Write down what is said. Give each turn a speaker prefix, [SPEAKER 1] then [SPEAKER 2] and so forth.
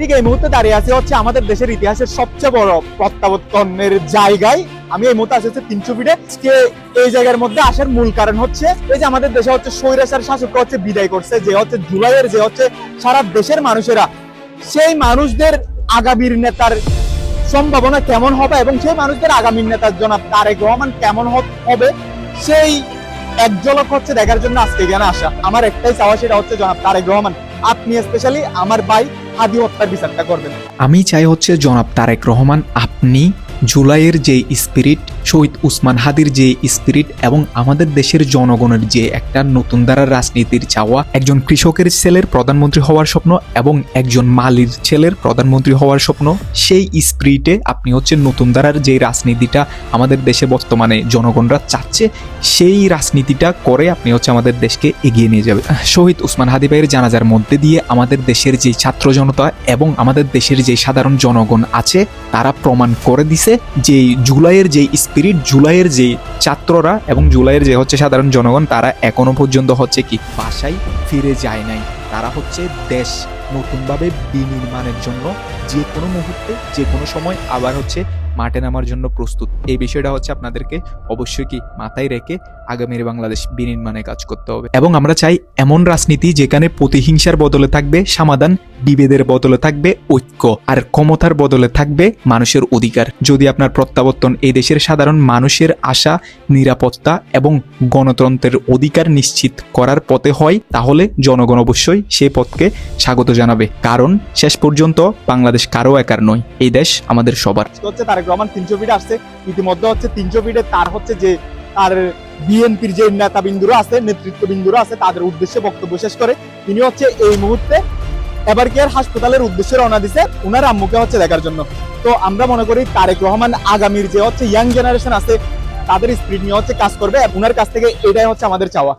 [SPEAKER 1] ঠিক এই মুহূর্তে দাঁড়িয়ে আছে হচ্ছে আমাদের দেশের ইতিহাসের সবচেয়ে বড় প্রত্যাবর্তনের জায়গায়। আমি এই মুহূর্তে আসি হচ্ছে তিনশো ফিটে। আজকে এই জায়গার মধ্যে আসার মূল কারণ হচ্ছে এই যে আমাদের দেশে হচ্ছে স্বৈরাচার শাসককে হচ্ছে বিদায় করছে, যে হচ্ছে জুলাইয়ের যে হচ্ছে সারা দেশের মানুষেরা, সেই মানুষদের আগামীর নেতার সম্ভাবনা কেমন হবে এবং সেই মানুষদের আগামী নেতার জনাব তারেক রহমান কেমন হবে, সেই এক ঝলক হচ্ছে দেখার জন্য আজকে এখানে আসা। আমার একটাই চাওয়া সেটা হচ্ছে জনাব তারেক রহমান। আপনি স্পেশালি আমার ভাই হাদি হত্যার বিচারটা করবেন।
[SPEAKER 2] আমি চাই হচ্ছে জনাব তারেক রহমান আপনি জুলাইয়ের যে স্পিরিট, শহীদ উসমান হাদির যে স্পিরিট এবং আমাদের দেশের জনগণের যে একটা নতুন ধারার রাজনীতির চাওয়া, একজন কৃষকের ছেলের প্রধানমন্ত্রী হওয়ার স্বপ্ন এবং একজন মালির ছেলের প্রধানমন্ত্রী হওয়ার স্বপ্ন, সেই স্পিরিটে আপনি হচ্ছে নতুন ধারার যে রাজনীতিটা আমাদের দেশে বর্তমানে জনগণরা চাচ্ছে, সেই রাজনীতিটা করে আপনি হচ্ছে আমাদের দেশকে এগিয়ে নিয়ে যাবে শহীদ উসমান হাদি ভাইয়ের জানাজার মধ্যে দিয়ে আমাদের দেশের যে ছাত্র জনতা এবং আমাদের দেশের যে সাধারণ জনগণ আছে, তারা প্রমাণ করে দিছে যে জুলাইয়ের যে স্পিরিট জুলাইয়ের যে ছাত্ররা এবং জুলাইয়ের যে হচ্ছে সাধারণ জনগণ, তারা এখনও পর্যন্ত হচ্ছে কি বাসায় ফিরে যায় নাই। তারা হচ্ছে দেশ নতুনভাবে বিনির্মাণের জন্য যে কোনো মুহূর্তে, যে কোনো সময় আবার হচ্ছে মাঠে নামার জন্য প্রস্তুত। এই বিষয়টা হচ্ছে আপনাদেরকে অবশ্যই কি মাথায় রেখে আগামীর বাংলাদেশ বিনির্মাণে কাজ করতে হবে। এবং আমরা চাই এমন রাজনীতি যেখানে প্রতিহিংসার বদলে থাকবে, সমাধান বিভেদের বদলে থাকবে ঐক্য, আর ক্ষমতার বদলে থাকবে মানুষের অধিকার। যদি আপনার প্রত্যাবর্তন এই দেশের সাধারণ মানুষের আশা, নিরাপত্তা এবং গণতন্ত্রের অধিকার নিশ্চিত করার পথে হয়, তাহলে জনগণ অবশ্যই সেই পথকে স্বাগত জানাবে। কারণ শেষ পর্যন্ত বাংলাদেশ কারও একার নয় এই দেশ আমাদের সবার।
[SPEAKER 1] হচ্ছে তারেক রহমান তিনশো ফিটে আসছে, ইতিমধ্যে হচ্ছে তিনশো ফিটে তার হচ্ছে যে তার বিএনপির যে নেতা বিন্দুরা আছে নেতৃত্ব বিন্দুরা আছে, তাদের উদ্দেশ্যে বক্তব্য শেষ করে। তিনি হচ্ছে এই মুহূর্তে এবার কেয়ার হাসপাতালের উদ্দেশ্যে রওনা দিছে? ওনার আম্মুকে হচ্ছে দেখার জন্য। তো আমরা মনে করি তারেক রহমান, আগামীর যে হচ্ছে ইয়াং জেনারেশন আছে, তাদের স্পিড নিয়ে হচ্ছে কাজ করবে ওনার কাছ থেকে এটাই হচ্ছে আমাদের চাওয়া।